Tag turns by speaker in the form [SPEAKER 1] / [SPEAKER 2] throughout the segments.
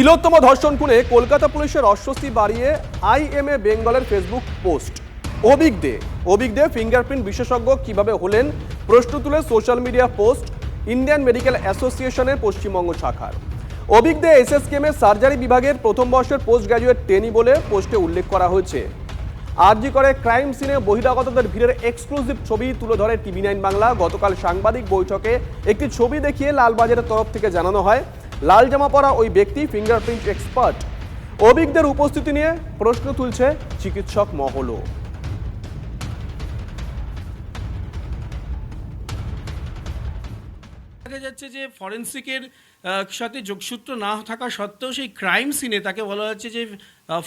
[SPEAKER 1] তিলোত্তম ধর্ষণ খুনে কলকাতা পুলিশের অস্বস্তি বাড়িয়ে আইএমএ বেঙ্গলের Facebook post. Abik De Abik De fingerprint বিশেষজ্ঞ কীভাবে হলেন? প্রশ্ন তুলে social media post Indian medical অ্যাসোসিয়েশনের পশ্চিমবঙ্গ শাখার। অবিক দে এস এসএসকেএমের সার্জারি বিভাগের প্রথম বর্ষের পোস্ট গ্র্যাজুয়েট টেনি বলে পোস্টে উল্লেখ করা হয়েছে। আরজি করে ক্রাইম সিনে বহিরাগতদের ভিড়ের এক্সক্লুসিভ ছবি তুলে ধরে টিভি নাইন বাংলা। গতকাল সাংবাদিক বৈঠকে একটি ছবি দেখিয়ে লালবাজারের তরফ থেকে জানানো হয় লাল জামা পরা ওই ব্যক্তি ফিঙ্গারপ্রিন্ট এক্সপার্ট অভিজ্ঞদের উপস্থিতি নিয়ে প্রশ্ন তুলছে চিকিৎসক মহলও।
[SPEAKER 2] দেখা যাচ্ছে যে ফরেন্সিকের সাথে যোগসূত্র না থাকা সত্ত্বেও সেই ক্রাইম সিনে তাকে বলা হচ্ছে যে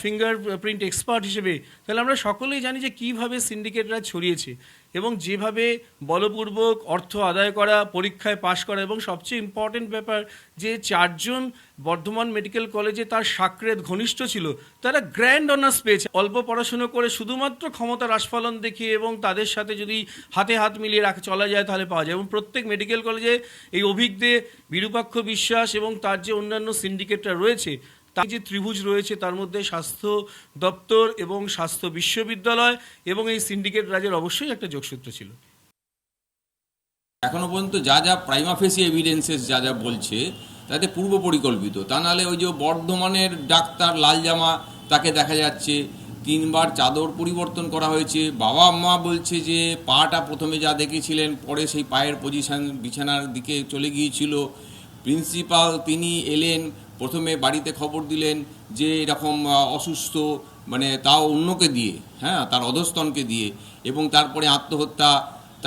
[SPEAKER 2] ফিঙ্গার প্রিন্ট এক্সপার্ট হিসেবে। তাহলে আমরা সকলেই জানি যে কীভাবে সিন্ডিকেটরা ছড়িয়েছে। এবং যেভাবে বলপূর্বক অর্থ আদায় করা, পরীক্ষায় পাশ করা এবং সবচেয়ে ইম্পর্টেন্ট ব্যাপার যে চারজন বর্ধমান মেডিকেল কলেজে তার সাকরেত ঘনিষ্ঠ ছিল, তারা গ্র্যান্ড অনার্স পেয়েছে। অল্প পড়াশুনো করে শুধুমাত্র ক্ষমতার আস্ফালন দেখিয়ে এবং তাদের সাথে যদি হাতে হাত মিলিয়ে রাখা চলা যায় তাহলে পাওয়া যায়। এবং প্রত্যেক মেডিকেল কলেজে এই অভিজ্ঞে বিরূপাক্ষ বিশ্বাস এবং তার যে অন্যান্য সিন্ডিকেটরা রয়েছে তার যে ত্রিভুজ রয়েছে তার মধ্যে স্বাস্থ্য দপ্তর এবং স্বাস্থ্য বিশ্ববিদ্যালয় এবং এই সিন্ডিকেট রাজের অবশ্যই একটা যোগসূত্র ছিল।
[SPEAKER 3] এখনও পর্যন্ত যা যা প্রাইমাফেসি এভিডেন্সেস যা যা বলছে, তাতে পূর্ব পরিকল্পিত। তা নাহলে ওই যে বর্ধমানের ডাক্তার লাল জামা, তাকে দেখা যাচ্ছে। তিনবার চাদর পরিবর্তন করা হয়েছে। বাবা মা বলছে যে পাটা প্রথমে যা দেখেছিলেন, পরে সেই পায়ের পজিশন বিছানার দিকে চলে গিয়েছিল। প্রিন্সিপাল তিনি এলেন প্রথমে বাড়িতে খবর দিলেন যে এরকম অসুস্থ মানে তাও অন্যকে দিয়ে হ্যাঁ তার অধস্তনকে দিয়ে এবং তারপরে আত্মহত্যা।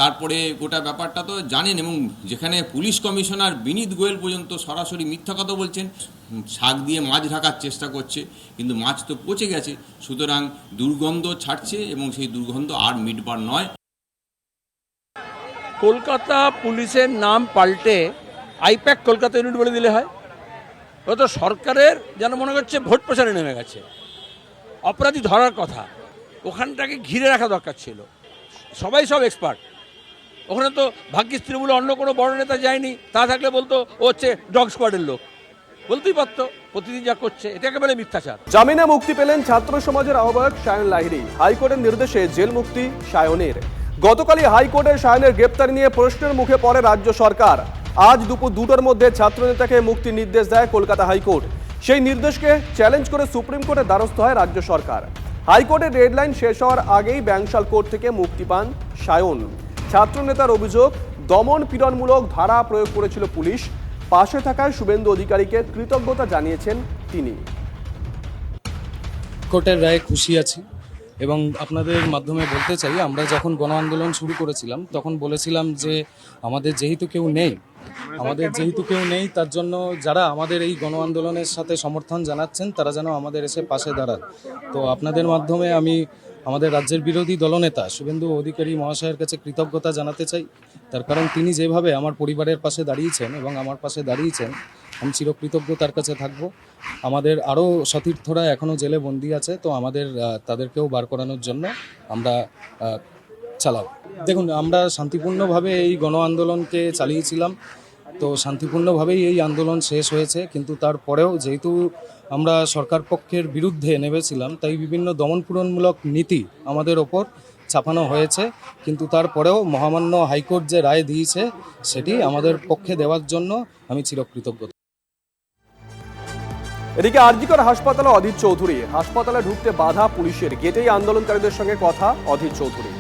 [SPEAKER 3] তারপরে গোটা ব্যাপারটা তো জানেন এবং যেখানে পুলিশ কমিশনার বিনীত গোয়েল পর্যন্ত সরাসরি মিথ্যা কথা বলছেন শাক দিয়ে মাছ ঢাকার চেষ্টা করছে, কিন্তু মাছ তো পচে গেছে। সুতরাং দুর্গন্ধ ছাড়ছে এবং সেই দুর্গন্ধ আর মিটবার নয়।
[SPEAKER 4] কলকাতা পুলিশের নাম পাল্টে আইপ্যাক কলকাতা ইউনিট বলে দিলে হয়। ও তো সরকারের যেন মনে করছে ভোট প্রচারে নেমে গেছে। অপরাধী ধরার কথা। ওখানটাকে ঘিরে রাখা দরকার ছিল। সবাই সব এক্সপার্ট ওখানে তো ভাগ্যিস তৃণমূলে অন্য কোনো বড় নেতা যায়নি। তা থাকলে বলতো, ও হচ্ছে ডগ স্কোয়াডের লোক। বলতেই পারতো, প্রতিদিন যা করছে এটাকে বলে মিথ্যাচার।
[SPEAKER 1] জামিনে মুক্তি পেলেন ছাত্র সমাজের আহ্বায়ক সায়ন লাহিড়ী। হাইকোর্টের নির্দেশে জেল মুক্তি সায়নের। গতকালই হাইকোর্টের সায়নের গ্রেপ্তারি নিয়ে প্রশ্নের মুখে পড়ে রাজ্য সরকার। আজ দুপুর দুটোর মধ্যে ছাত্রনেতাকে মুক্তির নির্দেশ দেয় কলকাতা হাইকোর্ট। সেই নির্দেশকে চ্যালেঞ্জ করে সুপ্রিম কোর্টের দ্বারস্থ হয় রাজ্য সরকার। হাইকোর্টের ডেডলাইন শেষ হওয়ার আগেই ব্যাংশাল কোর্ট থেকে মুক্তি পান সায়ন। ছাত্রনেতার অভিযোগ, দমন পীড়নমূলক ধারা প্রয়োগ করেছিল পুলিশ। পাশে থাকায় শুভেন্দু অধিকারীকে কৃতজ্ঞতা জানিয়েছেন তিনি।
[SPEAKER 5] কোর্টের রায়ে খুশি আছি এবং আপনাদের মাধ্যমে বলতে চাই, আমরা যখন গণ আন্দোলন শুরু করেছিলাম, তখন বলেছিলাম যে আমাদের যেহেতু কেউ নেই আমাদের যেহেতু কেউ নেই তার জন্য যারা আমাদের এই গণ আন্দোলনের সাথে সমর্থন জানাচ্ছেন তারা যেন আমাদের এসে পাশে দাঁড়ান। তো আপনাদের মাধ্যমে আমি আমাদের রাজ্যের বিরোধী দলনেতা শুভেন্দু অধিকারী মহাশয়ের কাছে কৃতজ্ঞতা জানাতে চাই। তার কারণ তিনি যেভাবে আমার পরিবারের পাশে দাঁড়িয়েছেন এবং আমার পাশে দাঁড়িয়েছেন আমি চিরকৃতজ্ঞ তার কাছে থাকব। আমাদের আরও সতীর্থরা এখনও জেলে বন্দি আছে তো আমাদের তাদেরকেও বার করানোর জন্য আমরা চালাব। দেখুন আমরা শান্তিপূর্ণভাবে এই গণ আন্দোলনকে চালিয়েছিলাম। তো শান্তিপূর্ণভাবেই এই আন্দোলন শেষ হয়েছে, কিন্তু তারপরেও যেহেতু আমরা সরকার পক্ষের বিরুদ্ধে নেমেছিলাম, তাই বিভিন্ন দমনপূরণমূলক নীতি আমাদের ওপর চাপানো হয়েছে। কিন্তু তারপরেও মহামান্য হাইকোর্ট যে রায় দিয়েছে, সেটি আমাদের পক্ষে দেওয়ার জন্য আমি চিরকৃতজ্ঞ।
[SPEAKER 1] এদিকে আরজিকর হাসপাতালে অধীর চৌধুরী, হাসপাতালে ঢুকতে বাধা পুলিশের, গেটেই আন্দোলনকারীদের সঙ্গে কথা অধীর চৌধুরী।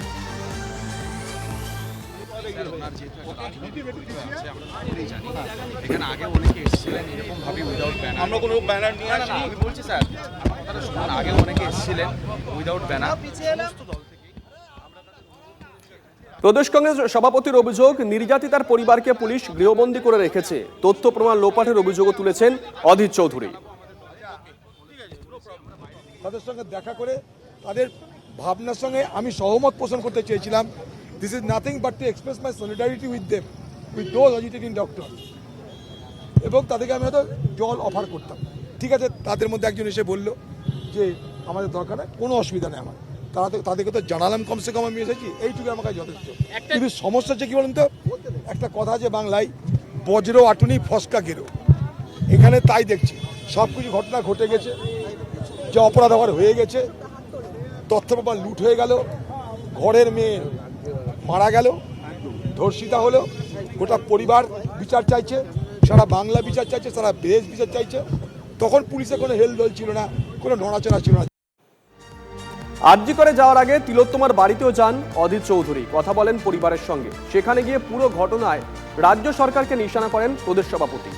[SPEAKER 6] এখানে আগে অনেকে এসেছিলেন এরকম ভাবে উইদাউট ব্যানার আমরা কোনো ব্যানার নিয়ে আসিনি। আমি বলছি স্যার আপনারা শুনুন আগে অনেকে এসেছিলেন উইদাউট ব্যানার
[SPEAKER 1] প্রদেশ কংগ্রেস সভাপতির অভিযোগ নির্যাতিতার পরিবারকে পুলিশ গৃহবন্দী করে রেখেছে। তথ্য প্রমাণ লোপাটের অভিযোগও তুলেছেন অধীর চৌধুরী।
[SPEAKER 7] তাদের সঙ্গে দেখা করে তাদের ভাবনার সঙ্গে আমি সহমত পোষণ করতে চেয়েছিলাম। This is nothing but to express my solidarity with them with those agitating doctor এবং তাদেরকে আমি হয়তো জল অফার করতাম। ঠিক আছে তাদের মধ্যে একজন এসে বলল যে আমাদের দরকার নেই কোনো অসুবিধা নেই আমার। তারা তো তাদেরকে তো জানালাম কমসে কম আমি এসেছি এইটুকু আমার কাছে যথেষ্ট কিন্তু সমস্যা হচ্ছে কী বলুন তো? একটা কথা আছে বাংলায় বজ্র আটুনি ফসকা গেরো। এখানে তাই দেখছি সব কিছু ঘটনা ঘটে গেছে যে অপরাধ আবার হয়ে গেছে তথ্য প্রমাণ লুট হয়ে গেল ঘরের মেয়ে মারা গেল ধর্ষিতা হলো গোটা পরিবার বিচার চাইছে সারা বাংলা বিচার চাইছে সারা দেশ বিচার চাইছে তখন পুলিশে কোনো হেলদোল ছিল না কোনো নড়াচড়া ছিল না।
[SPEAKER 1] আরজি করে যাওয়ার আগে তিলোত্তমার বাড়িতেও যান অধীর চৌধুরী কথা বলেন পরিবারের সঙ্গে। সেখানে গিয়ে পুরো ঘটনায় রাজ্য সরকারকে নিশানা করেন প্রদেশ সভাপতি।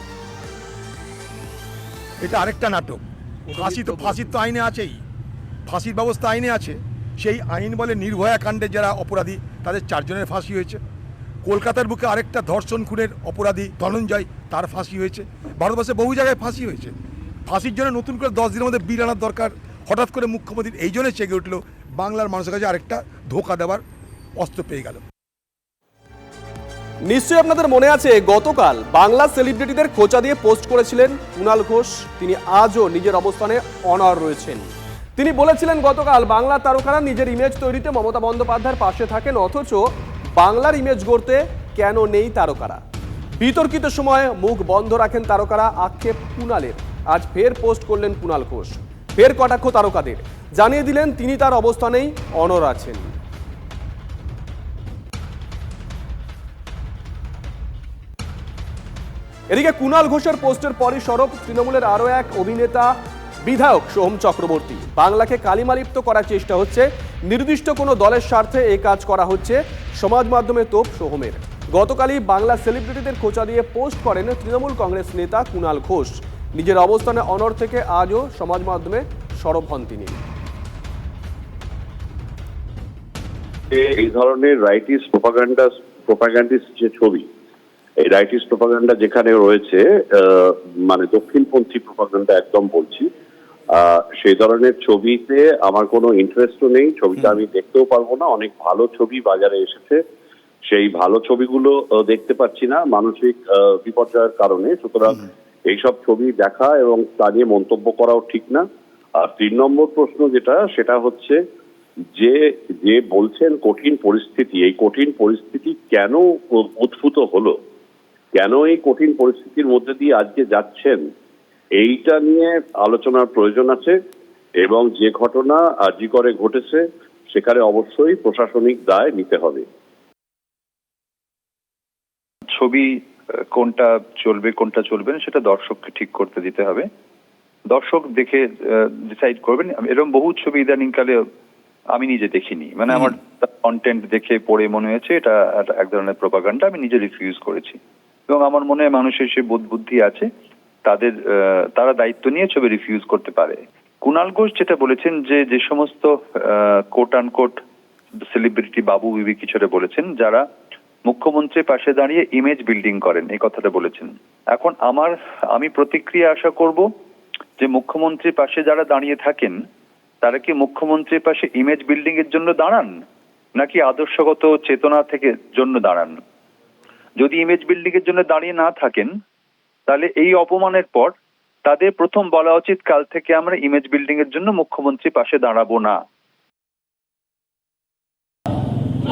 [SPEAKER 7] এটা আরেকটা নাটক। ফাঁসি তো ফাঁসির তো আইনে আছেই। ফাঁসির ব্যবস্থা আইনে আছে। সেই আইন বলে নির্ভয়া কাণ্ডে যারা অপরাধী, তাদের চারজনের ফাঁসি হয়েছে। কলকাতার বুকে আরেকটা ধর্ষণ খুনের অপরাধী ধনঞ্জয়, তার ফাঁসি হয়েছে। ভারতবর্ষে বহু জায়গায় ফাঁসি হয়েছে। ফাঁসির জন্য নতুন করে দশ দিনের মধ্যে বিল আনার দরকার। হঠাৎ করে মুখ্যমন্ত্রী এই জন্য চেগে উঠল বাংলার মানুষের কাছে আরেকটা ধোকা দেওয়ার অস্ত্র পেয়ে গেল।
[SPEAKER 1] নিশ্চয়ই আপনাদের মনে আছে, গতকাল বাংলা সেলিব্রিটিদের খোঁচা দিয়ে পোস্ট করেছিলেন কুণাল ঘোষ। তিনি আজও নিজের অবস্থানে অনর রয়েছেন। তিনি বলেছিলেন, গতকাল বাংলা তারকারা নিজের ইমেজ তৈরিতে মমতা বন্দ্যোপাধ্যায়ের পাশে থাকেন, অথচ বাংলার ইমেজ গড়তে কেন নেই তারকারা? বিতর্কিত সময়ে মুখ বন্ধ রাখেন তারকারা আক্ষেপ কুণালের। আজ ফের পোস্ট করলেন কুণাল ঘোষ। ফের কটাক্ষ তারকাদের। জানিয়ে দিলেন, তিনি তার অবস্থানেই অনর আছেন। এদিকে কুণাল ঘোষের পোস্টের পরই সরব তৃণমূলের আরও এক অভিনেতা বিধায়ক সোহম চক্রবর্তী। বাংলাকে কালিমালিপ্ত করার চেষ্টা হচ্ছে, নির্দিষ্ট কোনো দলের স্বার্থে এই কাজ করা হচ্ছে, সমাজ মাধ্যমে তোপ সোহমের। গতকালই বাংলা সেলিব্রিটিদের খোঁচা দিয়ে পোস্ট করেন তৃণমূল কংগ্রেস নেতা কুণাল ঘোষ। নিজের অবস্থানে অনর থেকে আজও সমাজ মাধ্যমে সরব হন তিনি।
[SPEAKER 8] এই ধরনের রাইটিস প্রোপাগান্ডা প্রোপাগান্ডিস যে ছবি, এই রাইটিস প্রোপাগান্ডা যেখানে রয়েছে মানে দক্ষিণপন্থী প্রোপাগান্ডা একদম বলছি সেই ধরনের ছবিতে আমার কোনো ইন্টারেস্টও নেই। ছবিটা আমি দেখতেও পারব না। অনেক ভালো ছবি বাজারে এসেছে। সেই ভালো ছবিগুলো দেখতে পাচ্ছি না মানসিক বিপর্যয়ের কারণে। সুতরাং এইসব ছবি দেখা এবং তা নিয়ে মন্তব্য করাও ঠিক না। আর তিন নম্বর প্রশ্ন যেটা সেটা হচ্ছে যে যে বলছেন কঠিন পরিস্থিতি এই কঠিন পরিস্থিতি কেন উদ্ভূত হলো? কেন এই কঠিন পরিস্থিতির মধ্যে দিয়ে আজকে যাচ্ছেন? এইটা নিয়ে আলোচনার প্রয়োজন আছে এবং যে ঘটনা আজই করে ঘটেছে সেখানে অবশ্যই প্রশাসনিক দায় নিতে হবে।
[SPEAKER 9] ছবি কোনটা চলবে কোনটা চলবে না সেটা দর্শককে ঠিক করতে দিতে হবে। দর্শক দেখে ডিসাইড করবেন। এরকম বহু ছবি ইদানিংকালে আমি নিজে দেখিনি। মানে আমার কন্টেন্ট দেখে পড়ে মনে হয়েছে এটা এক ধরনের প্রোপাগান্ডা আমি নিজে রিফিউজ করেছি। এবং আমার মনে হয় মানুষের সে বোধ বুদ্ধি আছে। তাদের তারা দায়িত্ব নিয়ে ছবি রিফিউজ করতে পারে। কুণাল ঘোষ যেটা বলেছেন যে যে সমস্ত কোট আনকোট সেলিব্রিটি বাবু বিবি কিছুটা বলেছেন, যারা মুখ্যমন্ত্রীর পাশে দাঁড়িয়ে ইমেজ বিল্ডিং করেন, এই কথাটা বলেছেন। এখন আমার, আমি প্রতিক্রিয়া আশা করব যে মুখ্যমন্ত্রীর পাশে যারা দাঁড়িয়ে থাকেন, তারা কি মুখ্যমন্ত্রীর পাশে ইমেজ বিল্ডিং এর জন্য দাঁড়ান? নাকি আদর্শগত চেতনা থেকে জন্য দাঁড়ান? যদি ইমেজ বিল্ডিং এর জন্য দাঁড়িয়ে না থাকেন তাহলে এই অপমানের পর তাদের প্রথম বলা উচিত কাল থেকে আমরা ইমেজ বিল্ডিং এর জন্য মুখ্যমন্ত্রী পাশে দাঁড়াবো না।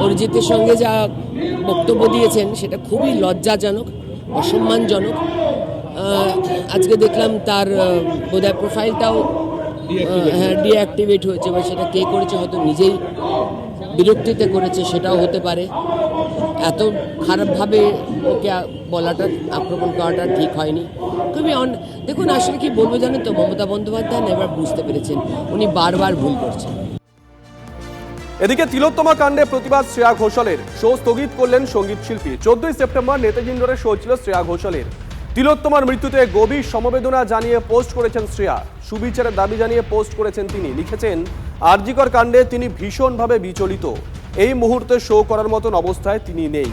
[SPEAKER 10] অরিজিতের সঙ্গে যা বক্তব্য দিয়েছেন, সেটা খুবই লজ্জাজনক, অসম্মানজনক। আজকে দেখলাম তার বোধহয় প্রোফাইলটাও হ্যাঁ ডিঅ্যাক্টিভেট হয়েছে বা সেটা কে করেছে হয়তো নিজেই বিরক্তিতে করেছে, সেটাও হতে পারে। এত খারাপভাবে ওকে বলাটা, আক্রমণ করাটা ঠিক হয়নি। খুবই অন- দেখুন, আসলে কি বলব জানেন তো? মমতা বন্দ্যোপাধ্যায় এবার বুঝতে পেরেছেন। উনি বারবার ভুল করছেন।
[SPEAKER 1] এদিকে তিলোত্তমা কাণ্ডে প্রতিবাদ শ্রেয়া ঘোষালের। শো স্থগিত করলেন সংগীত শিল্পী। চোদ্দই সেপ্টেম্বর নেতাজি ইন্ডোরে শো ছিল শ্রেয়া ঘোষালের। তিলোত্তমার মৃত্যুতে গভীর সমবেদনা জানিয়ে পোস্ট করেছেন শ্রেয়া। সুবিচারের দাবি জানিয়ে পোস্ট করেছেন তিনি। লিখেছেন, আরজিকর কাণ্ডে তিনি ভীষণভাবে বিচলিত। এই মুহূর্তে শো করার মতন অবস্থায় তিনি নেই।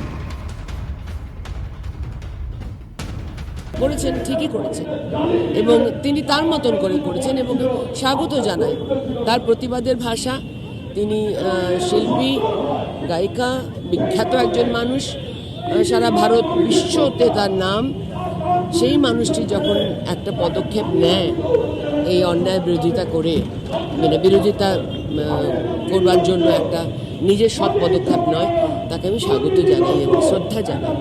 [SPEAKER 10] করেছেন, ঠিকই করেছেন। এবং তিনি তার মতন করে করেছেন এবং স্বাগত জানায় তার প্রতিবাদের ভাষা, তিনি শিল্পী, গায়িকা, বিখ্যাত একজন মানুষ। সারা ভারত বিশ্বতে তার নাম। সেই মানুষটি যখন একটা পদক্ষেপ নেয় এই অন্যায় বিরোধিতা করে মানে বিরোধিতা করবার জন্য একটা নিজের সৎ পদক্ষেপ নয়, তাকে আমি স্বাগত জানাই এবং শ্রদ্ধা জানাই।